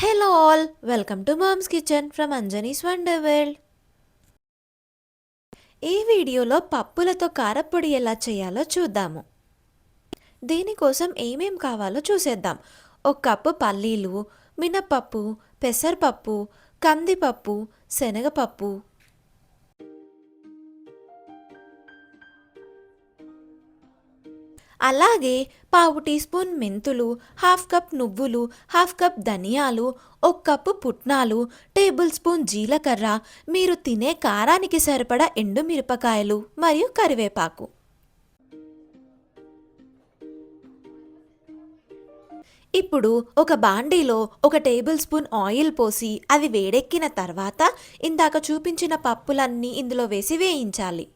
Hello all welcome to moms kitchen from Anjani's wonder world ఈ వీడియోలో పప్పులతో కారపొడి ఎలా చేయాలో చూద్దాము. దీనికోసం ఏమేం కావాలో చూసేద్దాం. ఒక కప్పు పల్లీలు మినపప్పు పెసరపప్పు కందిపప్పు శనగపప్పు. అలాగే పావు టీ స్పూన్ మెంతులు హాఫ్ కప్ నువ్వులు హాఫ్ కప్ ధనియాలు ఒక కప్పు పుట్నాలు టేబుల్ స్పూన్ జీలకర్ర. మీరు తినే కారానికి సరిపడా ఎండు మిరపకాయలు మరియు కరివేపాకు. ఇప్పుడు ఒక బాండీలో ఒక టేబుల్ స్పూన్ ఆయిల్ పోసి అది వేడెక్కిన తర్వాత ఇందాక చూపించిన పప్పులన్నీ ఇందులో వేసి వేయించాలి.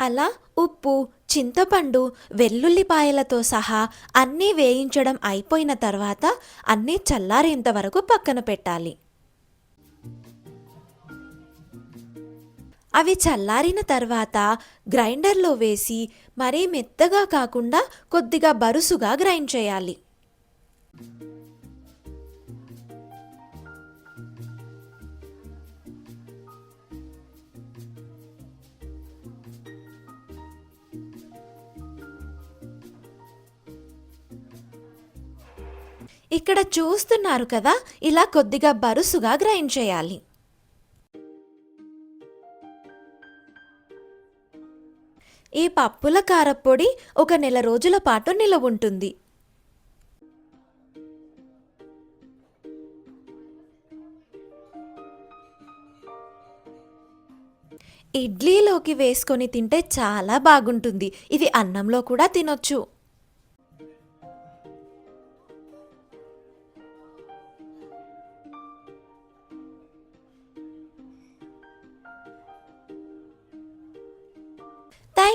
అలా ఉప్పు చింతపండు వెల్లుల్లిపాయలతో సహా అన్నీ వేయించడం అయిపోయిన తర్వాత అన్నీ చల్లారేంత వరకు పక్కన పెట్టాలి. అవి చల్లారిన తర్వాత గ్రైండర్లో వేసి మరీ మెత్తగా కాకుండా కొద్దిగా బరుసుగా గ్రైండ్ చేయాలి. ఇక్కడ చూస్తున్నారు కదా ఇలా కొద్దిగా బరుసుగా గ్రైండ్ చేయాలి. ఈ పప్పుల కారపొడి ఒక నెల రోజుల పాటు నిలవ ఉంటుంది. ఇడ్లీలోకి వేసుకొని తింటే చాలా బాగుంటుంది. ఇది అన్నంలో కూడా తినొచ్చు.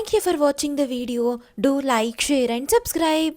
Thank you for watching the video. Do like, share and subscribe.